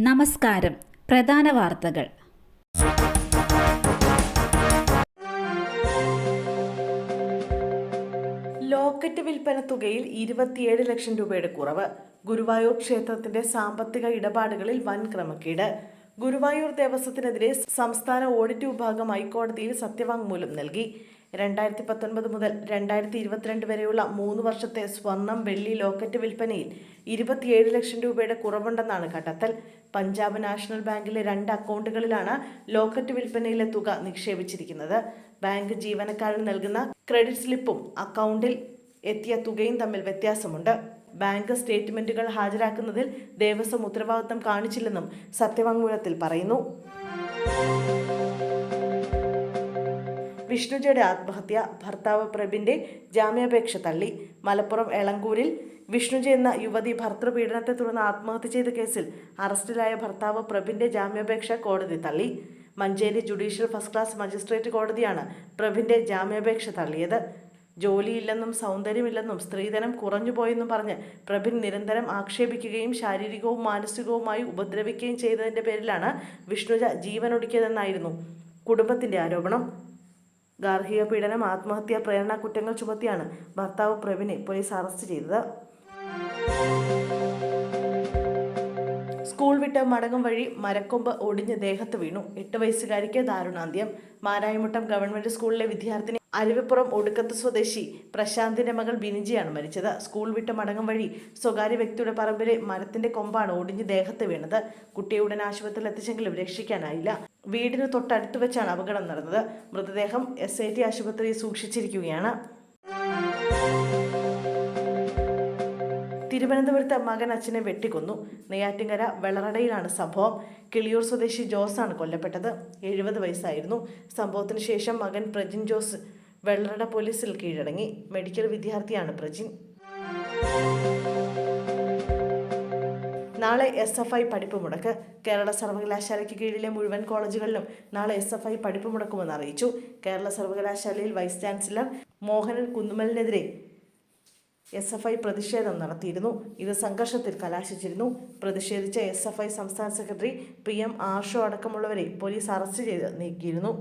നമസ്കാരം. പ്രധാന വാർത്തകൾ. ലോക്കറ്റ് വിൽപ്പന തുകയിൽ ഇരുപത്തിയേഴ് ലക്ഷം രൂപയുടെ കുറവ്. ഗുരുവായൂർ ക്ഷേത്രത്തിന്റെ സാമ്പത്തിക ഇടപാടുകളിൽ വൻ ക്രമക്കേട് ഗുരുവായൂർ ദേവസ്വത്തിനെതിരെ സംസ്ഥാന ഓഡിറ്റ് വിഭാഗം ഹൈക്കോടതിയിൽ സത്യവാങ്മൂലം നൽകി. രണ്ടായിരത്തി പത്തൊൻപത് മുതൽ രണ്ടായിരത്തി ഇരുപത്തിരണ്ട് വരെയുള്ള മൂന്ന് വർഷത്തെ സ്വർണം വെള്ളി ലോക്കറ്റ് വിൽപ്പനയിൽ ഇരുപത്തിയേഴ് ലക്ഷം രൂപയുടെ കുറവുണ്ടെന്നാണ് കണ്ടെത്തൽ. പഞ്ചാബ് നാഷണൽ ബാങ്കിലെ രണ്ട് അക്കൗണ്ടുകളിലാണ് ലോക്കറ്റ് വിൽപ്പനയിലെ തുക നിക്ഷേപിച്ചിരിക്കുന്നത്. ബാങ്ക് ജീവനക്കാരൻ നൽകുന്ന ക്രെഡിറ്റ് സ്ലിപ്പും അക്കൗണ്ടിൽ എത്തിയ തുകയും തമ്മിൽ വ്യത്യാസമുണ്ട്. ബാങ്ക് സ്റ്റേറ്റ്മെന്റുകൾ ഹാജരാക്കുന്നതിൽ ദേവസ്വം ഉത്തരവാദിത്തം കാണിച്ചില്ലെന്നും സത്യവാങ്മൂലത്തിൽ പറയുന്നു. വിഷ്ണുജയുടെ ആത്മഹത്യ ഭർത്താവ് പ്രബിന്റെ ജാമ്യാപേക്ഷ തള്ളി. മലപ്പുറം എളങ്കൂരിൽ വിഷ്ണുജ എന്ന യുവതി ഭർത്തൃപീഡനത്തെ തുടർന്ന് ആത്മഹത്യ ചെയ്ത കേസിൽ അറസ്റ്റിലായ ഭർത്താവ് പ്രബിന്റെ ജാമ്യാപേക്ഷ കോടതി തള്ളി. Manjeri judicial first class magistrate കോടതിയാണ് പ്രഭിന്റെ ജാമ്യാപേക്ഷ തള്ളിയത്. ജോലിയില്ലെന്നും സൗന്ദര്യമില്ലെന്നും സ്ത്രീധനം കുറഞ്ഞുപോയെന്നും പറഞ്ഞ് പ്രഭിൻ നിരന്തരം ആക്ഷേപിക്കുകയും ശാരീരികവും മാനസികവുമായി ഉപദ്രവിക്കുകയും ചെയ്തതിന്റെ പേരിലാണ് വിഷ്ണുജ ജീവനൊടുക്കിയതെന്നായിരുന്നു കുടുംബത്തിന്റെ ആരോപണം. ഗാർഹിക പീഡനം ആത്മഹത്യ പ്രേരണ കുറ്റങ്ങൾ ചുമത്തിയാണ് ഭർത്താവ് പ്രവിനെ പോലീസ് അറസ്റ്റ് ചെയ്തത്. സ്കൂൾ വിട്ട് മടങ്ങും വഴി മരക്കൊമ്പ് ഒടിഞ്ഞ് ദേഹത്ത് വീണു. എട്ട് വയസ്സുകാരിക്ക് ദാരുണാന്ത്യം. മാരായമുട്ടം ഗവൺമെന്റ് സ്കൂളിലെ വിദ്യാർത്ഥിനി അരുവിപ്പുറം ഒടുക്കത്ത് സ്വദേശി പ്രശാന്തിന്റെ മകൾ ബിനിജിയാണ് മരിച്ചത്. സ്കൂൾ വിട്ട് മടങ്ങും വഴി സ്വകാര്യ വ്യക്തിയുടെ പറമ്പിലെ മരത്തിന്റെ കൊമ്പാണ് ഒടിഞ്ഞ് ദേഹത്ത് വീണത്. കുട്ടിയെ ഉടൻ ആശുപത്രിയിൽ എത്തിച്ചെങ്കിലും രക്ഷിക്കാനായില്ല. വീടിന് തൊട്ടടുത്ത് വെച്ചാണ് അപകടം നടന്നത്. മൃതദേഹം എസ് ഐ ടി ആശുപത്രിയിൽ സൂക്ഷിച്ചിരിക്കുകയാണ്. തിരുവനന്തപുരത്ത് മകൻ അച്ഛനെ വെട്ടിക്കൊന്നു. നെയ്യാറ്റിങ്കര വെള്ളറടയിലാണ് സംഭവം. കിളിയൂർ സ്വദേശി ജോസാണ് കൊല്ലപ്പെട്ടത്. എഴുപത് വയസ്സായിരുന്നു. സംഭവത്തിന് ശേഷം മകൻ പ്രജിൻ ജോസ് വെള്ളറട പോലീസിൽ കീഴടങ്ങി. മെഡിക്കൽ വിദ്യാർത്ഥിയാണ് പ്രജിൻ. നാളെ എസ് എഫ് ഐ പഠിപ്പ് മുടക്ക്. കേരള സർവകലാശാലയ്ക്ക് കീഴിലെ മുഴുവൻ കോളേജുകളിലും നാളെ എസ് എഫ് ഐ പഠിപ്പ് മുടക്കുമെന്ന് അറിയിച്ചു. കേരള സർവകലാശാലയിൽ വൈസ് ചാൻസലർ മോഹനൻ കുന്നുമലിനെതിരെ എസ് എഫ് ഐ പ്രതിഷേധം നടത്തിയിരുന്നു. ഇത് സംഘർഷത്തിൽ കലാശിച്ചിരുന്നു. പ്രതിഷേധിച്ച എസ് എഫ് ഐ സംസ്ഥാന സെക്രട്ടറി പി എം ആർഷോ അടക്കമുള്ളവരെ പോലീസ് അറസ്റ്റ് ചെയ്ത് നീക്കിയിരുന്നു.